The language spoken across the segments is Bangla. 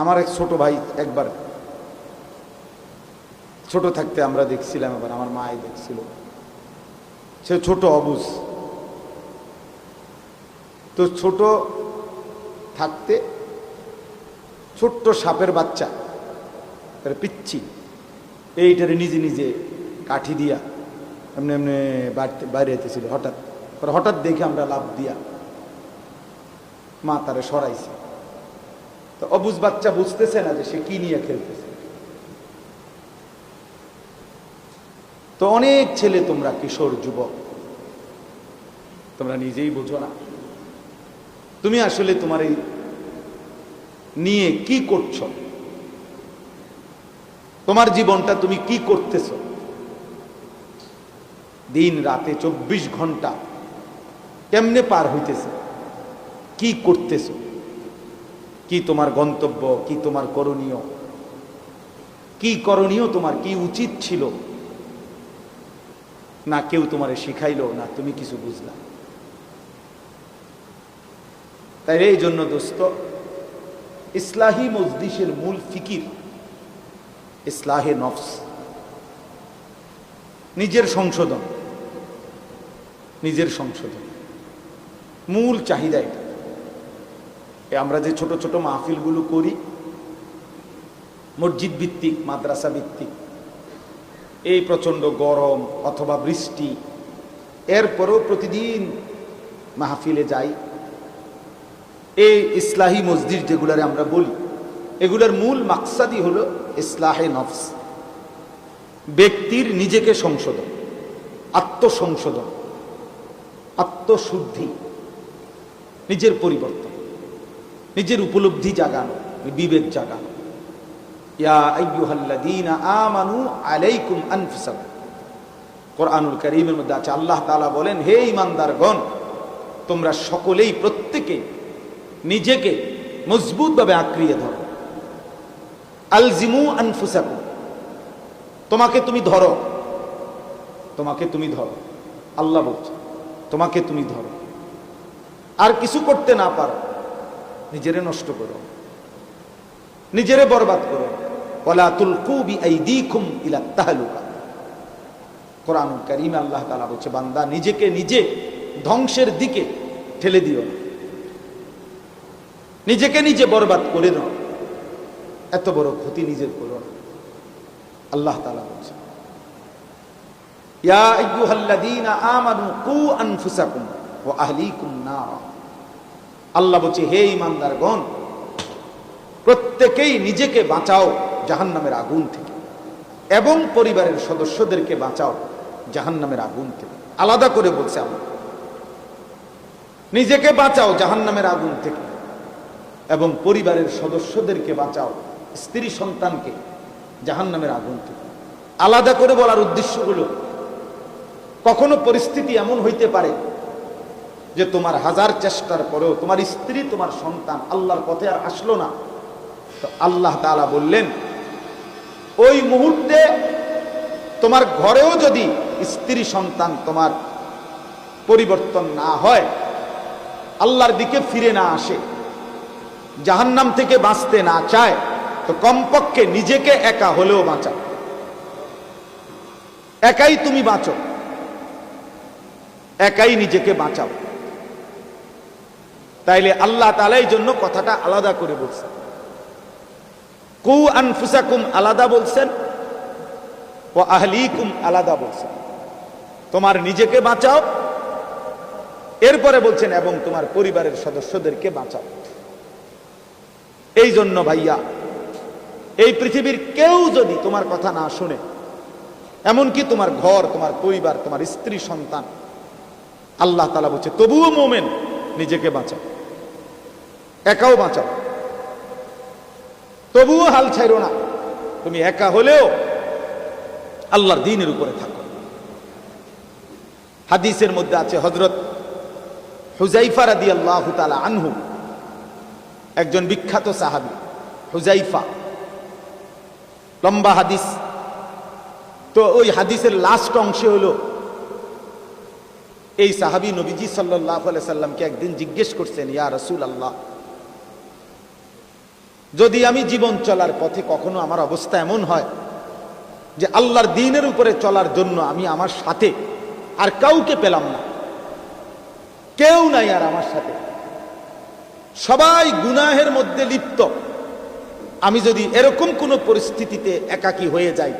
আমার এক ছোট ভাই একবার, ছোট থাকতে আমরা দেখছিলাম এবার, আমার মাই দেখছিল। সে ছোট অবুজ। তো ছোট থাকতে ছোট্ট সাপের বাচ্চা পিচ্ছি, এইটারে নিজে নিজে কাঠি দিয়া এমনি এমনি বাড়তে বাইরে যেতেছিল হঠাৎ। হঠাৎ দেখে আমরা লাভ দিয়া মা তারে সরাইছে। তো অবুজ বাচ্চা বুঝতেছে না যে সে কি নিয়ে খেলতেছে। তো অনেক ছেলে তোমরা কিশোর যুবক, তোমরা নিজেই বোঝো না। তুমি আসলে তোমার এই নিয়ে কি করছ? তোমার জীবনটা তুমি কি করতেছ? দিন রাতে চব্বিশ ঘণ্টা কেমনে পার হইতেছে? কি করতেছ? কি তোমার গন্তব্য, কি তোমার করণীয়? কি করণীয় তোমার? কি উচিত ছিল? না কেউ তোমারে শিখাইলো, না তুমি কিছু বুঝলা। তাই এই জন্য দোস্ত, ইসলাহী মজলিসের মূল ফিকির ইসলাহে নফস। নিজের সংশোধন। নিজের সংশোধন। মূল চাহিদা এটা। আমরা যে ছোট ছোট মাহফিলগুলো করি, মসজিদ ভিত্তিক, মাদ্রাসা ভিত্তিক, এই প্রচণ্ড গরম অথবা বৃষ্টি, এরপরেও প্রতিদিন মাহফিলে যাই। এই ইসলাহী মসজিদ যেগুলারে আমরা বলি, এগুলোর মূল মাকসাদই হলো ইসলাহে নফস। ব্যক্তির নিজেকে সংশোধন, আত্মসংশোধন, আত্মশুদ্ধি, নিজের পরিবর্তন। নিজের উপলব্ধি জাগানো, বিবেক জাগানো। মধ্যে আছে, আল্লাহ বলেন, হে তোমরা সকলেই প্রত্যেকে নিজেকে মজবুতভাবে আঁকড়িয়ে ধরো। আলজিমু তোমাকে তুমি ধরো। তোমাকে তুমি ধরো। আল্লাহ বলছে, তোমাকে তুমি ধরো। আর কিছু করতে না পারো। নিজেরে নষ্ট করো। নিজেরে বরবাদ করো। ইলা তাহলুকা। কোরআন আল্লাহ বলছে, বান্দা নিজেকে নিজে ধ্বংসের দিকে ঠেলে দিও নিজেকে নিজে বরবাদ করে নাও এত বড় ক্ষতি নিজের করো আল্লাহ তাআলা বলছে, ইয়া আমানু কু আনফুসাকুম আল্লাহ বলছে, হে ঈমানদারগণ প্রত্যেকেই নিজেকে বাঁচাও জাহান্নামের আগুন থেকে এবং পরিবারের সদস্যদেরকে বাঁচাও জাহান্নামের আগুন থেকে। আলাদা করে বলছে আল্লাহ। নিজেকে বাঁচাও জাহান্নামের আগুন থেকে এবং পরিবারের সদস্যদেরকে বাঁচাও স্ত্রী সন্তানকে জাহান্নামের আগুন থেকে। আলাদা করে বলার উদ্দেশ্যগুলো কখনো পরিস্থিতি এমন হইতে পারে যে তোমার হাজার চেষ্টার পরেও তোমার স্ত্রী, তোমার সন্তান আল্লাহর পথে আর আসলো না। তো আল্লাহ তালা বললেন, ওই মুহূর্তে তোমার ঘরেও যদি স্ত্রী, সন্তান তোমার পরিবর্তন না হয়, আল্লাহর দিকে ফিরে না আসে, জাহান্নাম থেকে বাঁচতে না চায়, তো কমপক্ষে নিজেকে একা হলেও বাঁচাও। একাই তুমি বাঁচো। একাই নিজেকে বাঁচাও। তাইলে আল্লাহ তালাই জন্য কথাটা আলাদা করে বলছেন। কু আনফুসাকুম আলাদা বলছেন, ও আহলিকুম আলাদা বলছেন। তোমার নিজেকে বাঁচাও, এরপরে বলছেন, এবং তোমার পরিবারের সদস্যদেরকে বাঁচাও। এই জন্য ভাইয়া, এই পৃথিবীর কেউ যদি তোমার কথা না শুনে, এমনকি তোমার ঘর, তোমার পরিবার, তোমার স্ত্রী, সন্তান, আল্লাহ তালা বলছে, তবুও মোমেন নিজেকে বাঁচাও। একাও বাঁচাও। তবুও হাল ছাইরো না। তুমি একা হলেও আল্লাহর দিনের উপরে থাকো। হাদিসের মধ্যে আছে হজরত হুজাইফা রাদি আল্লাহ তালা আনহু, একজন বিখ্যাত সাহাবি হুজাইফা লম্বা হাদিস। তো ওই হাদিসের লাস্ট অংশে হলো, এই সাহাবি নবীজি সাল্লাহ সাল্লামকে একদিন জিজ্ঞেস করছেন, ইয়া রসুল আল্লাহ যদি আমি জীবন চলার পথে কখনো আমার অবস্থা এমন হয় যে আল্লাহর দিনের উপরে চলার জন্য আমি আমার সাথে আর কাউকে পেলাম না, কেউ নাই আর আমার সাথে। সবাই গুনাহের মধ্যে লিপ্ত। আমি যদি এরকম কোনো পরিস্থিতিতে একাকী হয়ে যাই,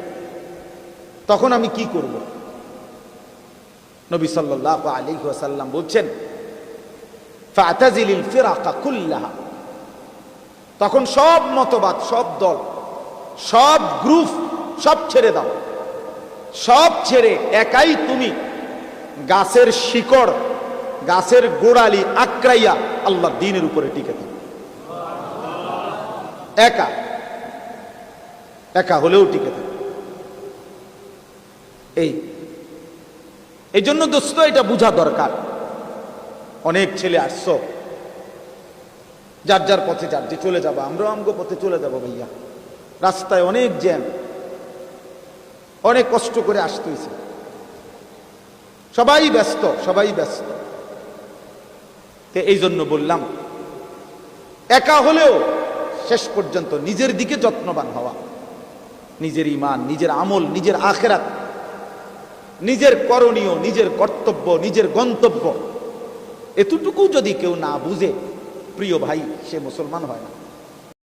তখন আমি কি করব? নবী সাল্লাহ আলী ওয়াসাল্লাম বলছেন ফিরাকা কুল্লাহা। তখন সব মতবাদ, সব দল, সব গ্রুপ, সব ছেড়ে দাও। সব ছেড়ে একাই তুমি গাছের শিকড়, গাছের গোড়ালি আক্রাইয়া আল্লাহ দিনের উপরে টিকে থাকো। একা একা হলেও টিকে থাকে। এই এই জন্য দোস্ত, এটা বোঝা দরকার। অনেক ছেলে আসছ যার যার পথে যার, যে চলে যাব, আমরাও আমগো পথে চলে যাব ভাইয়া। রাস্তায় অনেক জ্যাম, অনেক কষ্ট করে আসতে হয়েছে সবাই ব্যস্ত সবাই ব্যস্ত। তো এই জন্য বললাম, একা হলেও শেষ পর্যন্ত নিজের দিকে যত্নবান হওয়া, নিজের ইমান নিজের আমল, নিজের আখেরাত, নিজের করণীয়, নিজের কর্তব্য, নিজের গন্তব্য, এতটুকু যদি কেউ না বুঝে প্রিয় ভাই সে মুসলমান হয় না।